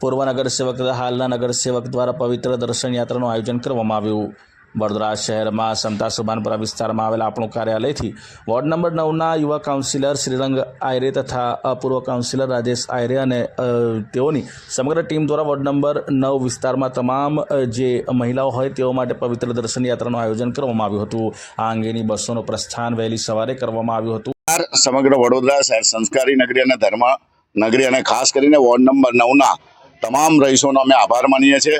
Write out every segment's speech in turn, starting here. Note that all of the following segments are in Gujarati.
પૂર્વ નગરસેવક તથા હાલના નગરસેવક દ્વારા પવિત્ર દર્શન યાત્રાનું આયોજન કરવામાં આવ્યું. વડોદરા શહેરમાં સમતા સુભાનપુરા વિસ્તારમાં આવેલા આપણું કાર્યાલયથી વોર્ડ નંબર નવના યુવા કાઉન્સિલર શ્રીરંગ આયરે તથા અપૂર્વ પૂર્વ કાઉન્સિલર રાજેશ આયરે અને તેઓની સમગ્ર ટીમ દ્વારા વોર્ડ નંબર નવ વિસ્તારમાં તમામ જે મહિલાઓ હોય તેઓ માટે પવિત્ર દર્શન યાત્રાનું આયોજન કરવામાં આવ્યું હતું. આ અંગેની બસોનું પ્રસ્થાન વહેલી સવારે કરવામાં આવ્યું હતું. સમગ્ર વડોદરા શહેર સંસ્કારી નગરી અને ધર્મ નગરી અને ખાસ કરીને વોર્ડ નંબર નવના તમામ રહીશોનો અમે આભાર માનીએ છીએ.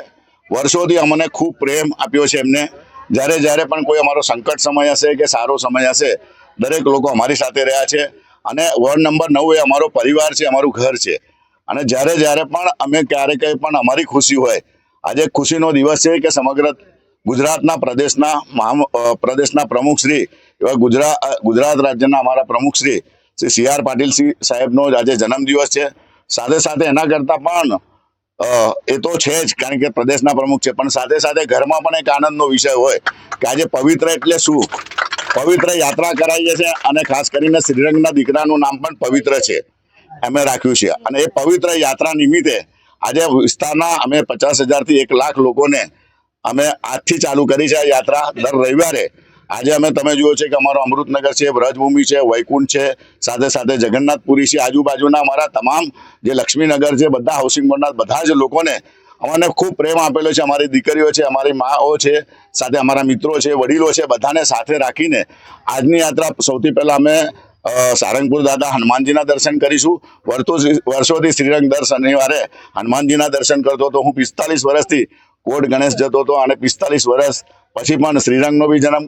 વર્ષોથી અમને ખૂબ પ્રેમ આપ્યો છે એમને. જ્યારે જ્યારે પણ કોઈ અમારો સંકટ સમય હશે કે સારો સમય હશે, દરેક લોકો અમારી સાથે રહ્યા છે. અને વોર્ડ નંબર નવ એ અમારો પરિવાર છે, અમારું ઘર છે. અને જ્યારે જ્યારે પણ અમે ક્યારે કંઈ પણ અમારી ખુશી હોય, આજે ખુશીનો દિવસ છે કે સમગ્ર ગુજરાતના પ્રદેશના પ્રદેશના પ્રમુખશ્રી એવા ગુજરાત ગુજરાત રાજ્યના અમારા પ્રમુખશ્રી શ્રી સી આર પાટીલ સાહેબનો આજે જન્મદિવસ છે. સાથે સાથે એના કરતાં પણ એ તો છે જ, કારણ કે પ્રદેશના પ્રમુખ છે. પણ સાથે સાથે ઘરમાં પણ એક આનંદનો વિષય હોય કે આજે પવિત્ર એટલે શું? પવિત્ર યાત્રા કરાઈ છે અને ખાસ કરીને શ્રીરંગના દીકરાનું નામ પણ પવિત્ર છે. અમે રાખ્યું છે. અને એ પવિત્ર યાત્રા નિમિત્તે આજે વિસ્તારના અમે પચાસ હજારથી એક લાખ લોકોને અમે આજથી ચાલુ કરી છે આ યાત્રા. દર રવિવારે આજે અમે તમે જુઓ છે કે અમારો અમૃતનગર છે, વ્રજભૂમિ છે, વૈકુંઠ છે, સાથે સાથે જગન્નાથપુરી છે, આજુબાજુના અમારા તમામ જે લક્ષ્મીનગર છે, બધા હાઉસિંગ બોર્ડના બધા જ લોકોને અમને ખૂબ પ્રેમ આપેલો છે, અમારી દીકરીઓ છે, અમારી માઓ છે, સાથે અમારા મિત્રો છે, વડીલો છે, બધાને સાથે રાખીને આજની યાત્રા સૌથી પહેલાં અમે સારંગપુર દાદા હનુમાનજીના દર્શન કરીશું. વર્ષો વર્ષોથી શ્રીરંગ દર શનિવારે હનુમાનજીના દર્શન કરતો હતો. હું પિસ્તાલીસ વર્ષથી કોટ ગણેશ જતો હતો અને પિસ્તાલીસ વર્ષ પછી પણ શ્રીરંગનો બી જન્મ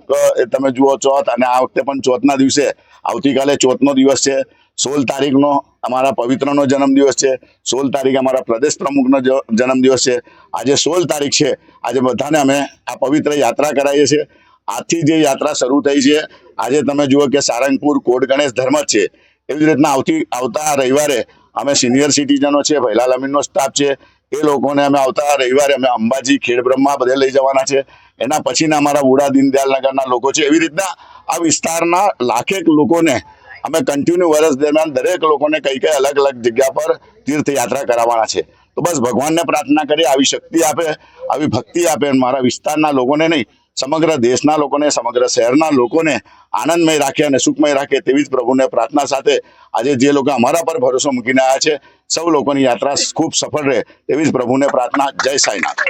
તમે જુઓ ચોથ, અને આ વખતે પણ ચોથના દિવસે, આવતીકાલે ચોથનો દિવસ છે. સોળ તારીખનો અમારા પવિત્રનો જન્મદિવસ છે. સોળ તારીખ અમારા પ્રદેશ પ્રમુખનો જન્મદિવસ છે. આજે સોળ તારીખ છે. આજે બધાને અમે આ પવિત્ર યાત્રા કરાવીએ છીએ. આજથી જે યાત્રા શરૂ થઈ છે, આજે તમે જુઓ કે સારંગપુર કોટ ગણેશ ધર્મ છે. એવી જ રીતના આવતી, આવતા રવિવારે અમે સિનિયર સિટીઝનો છે, ભૈલાલ અમીનનો સ્ટાફ છે. એ લોકોને અમે આવતા રવિવારે અમે અંબાજી, ખેડ બ્રહ્મા બધે લઈ જવાના છે. એના પછીના અમારા બુડા દીનદયાલ નગરના લોકો છે. એવી રીતના આ વિસ્તારના લાખેક લોકોને અમે કન્ટિન્યુ વર્ષ દરમિયાન દરેક લોકોને કઈ કઈ અલગ અલગ જગ્યા પર તીર્થયાત્રા કરાવવાના છે. તો બસ ભગવાનને પ્રાર્થના કરીએ, આવી શક્તિ આપે, આવી ભક્તિ આપે મારા વિસ્તારના લોકોને નહીં સમગ્ર દેશના લોકોને, સમગ્ર શહેરના લોકોને આનંદમય રાખે અને સુખમય રાખે તેવી જ પ્રભુને પ્રાર્થના સાથે આજે જે લોકો અમારા પર ભરોસો મૂકીને આવ્યા છે, સૌ લોકોની યાત્રા ખૂબ સફળ રહે તેવી જ પ્રભુને પ્રાર્થના. જય સાંઈનાથ.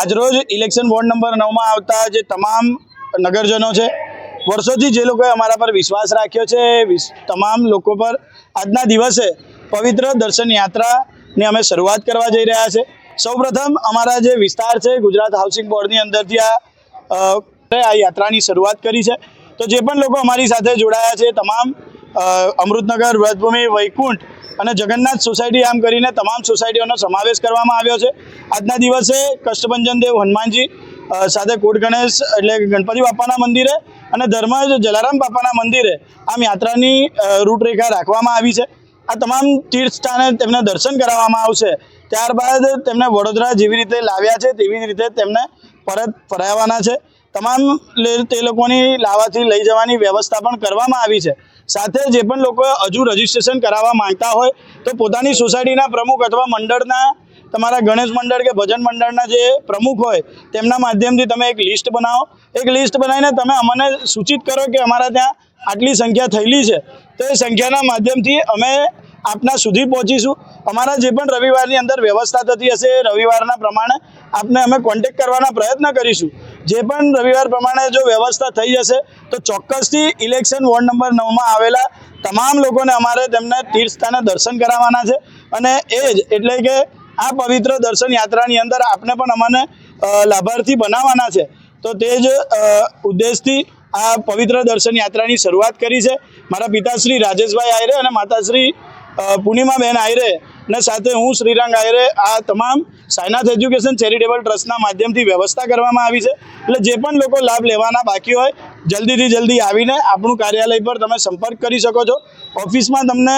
આજરોજ ઇલેક્શન વોર્ડ નંબર નવમાં આવતા જે તમામ નગરજનો છે, વર્ષોથી જે લોકોએ અમારા પર વિશ્વાસ રાખ્યો છે તમામ લોકો પર આજના દિવસે પવિત્ર દર્શન યાત્રાની અમે શરૂઆત કરવા જઈ રહ્યા છે. સૌપ્રથમ અમારા જે વિસ્તાર છે, ગુજરાત હાઉસિંગ બોર્ડની અંદરથી આ આ યાત્રાની શરૂઆત કરી છે. તો જે પણ લોકો અમારી સાથે જોડાયા છે, તમામ અમૃતનગર, વ્રજભૂમિ, વૈકુંઠ અને જગન્નાથ સોસાયટી આમ કરીને તમામ સોસાયટીઓનો સમાવેશ કરવામાં આવ્યો છે. આજના દિવસે કષ્ટભંજન દેવ હનુમાનજી સાથે કોટ ગણેશ એટલે ગણપતિ બાપાના મંદિરે અને ધર્મજ જલારામ બાપાના મંદિરે આમ યાત્રાની રૂટરેખા રાખવામાં આવી છે. આ તમામ તીર્થ સ્થાને તેમને દર્શન કરાવવામાં આવશે. ત્યારબાદ તેમને વડોદરા જેવી રીતે લાવ્યા છે, તેવી જ રીતે તેમને પરત ફરાવવાના છે. તમામ તે લોકોની લાવાથી લઈ જવાની વ્યવસ્થા પણ કરવામાં આવી છે. સાથે જે પણ લોકો હજુ રજીસ્ટ્રેશન કરાવવા માંગતા હોય, તો પોતાની સોસાયટીના પ્રમુખ અથવા મંડળના, તમારા ગણેશ મંડળ કે ભજન મંડળના જે પ્રમુખ હોય, તેમના માધ્યમથી તમે એક લિસ્ટ બનાવો. એક લિસ્ટ બનાવીને તમે અમને સૂચિત કરો કે અમારા ત્યાં આટલી સંખ્યા થયેલી છે, તો એ સંખ્યાના માધ્યમથી અમે આપના સુધી પહોંચીશું. અમારા જે પણ રવિવારની અંદર વ્યવસ્થા થતી હશે રવિવારના પ્રમાણે આપને અમે કોન્ટેક કરવાના પ્રયત્ન કરીશું. જે પણ રવિવાર પ્રમાણે જો વ્યવસ્થા થઈ જશે, તો ચોક્કસથી ઇલેક્શન વોર્ડ નંબર નવમાં આવેલા તમામ લોકોને અમારે તેમને તીર્થસ્થાને દર્શન કરાવવાના છે. અને એ જ એટલે કે આ પવિત્ર દર્શન યાત્રાની અંદર આપને પણ અમને લાભાર્થી બનાવવાના છે. તો તે જ ઉદ્દેશથી આ પવિત્ર દર્શન યાત્રાની શરૂઆત કરી છે. મારા પિતાશ્રી રાજેશભાઈ આયરે અને માતાશ્રી પૂર્ણિમાબેન આયરે ને સાથે હું શ્રીરંગ આયરે આ તમામ સાયનાથ એજ્યુકેશન ચેરિટેબલ ટ્રસ્ટના માધ્યમથી વ્યવસ્થા કરવામાં આવી છે. એટલે જે પણ લોકો લાભ લેવાના બાકી હોય, જલ્દીથી જલ્દી આવીને આપણું કાર્યાલય પર તમે સંપર્ક કરી શકો છો. ઓફિસમાં તમને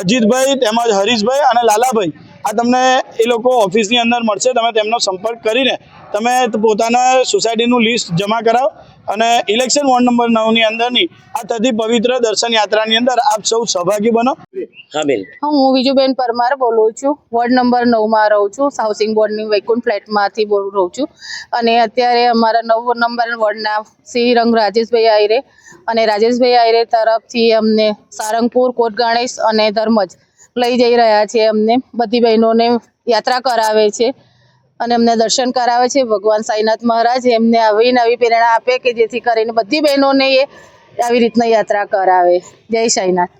અજીતભાઈ તેમજ હરીશભાઈ અને લાલાભાઈ, આ તમને એ લોકો ઓફિસની અંદર મળશે. તમે તેમનો સંપર્ક કરીને તમે પોતાના સોસાયટીનું લિસ્ટ જમા કરાવો. અને ઇલેક્શન વોર્ડ નંબર નવની અંદરની આ તથી પવિત્ર દર્શન યાત્રાની અંદર આપ સૌ સહભાગી બનો. હા બેન. હું વિજુબેન પરમાર બોલું છું. વોર્ડ નંબર નવમાં રહું છું. હાઉસિંગ બોર્ડની વૈકુંઠ ફ્લેટમાંથી બોલું રહું છું. અને અત્યારે અમારા નવ નંબર વોર્ડના શ્રી રંગ રાજેશભાઈ આયરે અને રાજેશભાઈ આયરે તરફથી અમને સારંગપુર કોટ ગણેશ અને ધર્મજ લઈ જઈ રહ્યા છે અમને. બધી બહેનોને યાત્રા કરાવે છે. અને અમને દર્શન કરાવે છે. ભગવાન સાઈનાથ મહારાજ એમને આવી નવી પ્રેરણા આપે કે જેથી કરીને બધી બહેનોને એ આવી રીતના યાત્રા કરાવે. જય સાઈનાથ.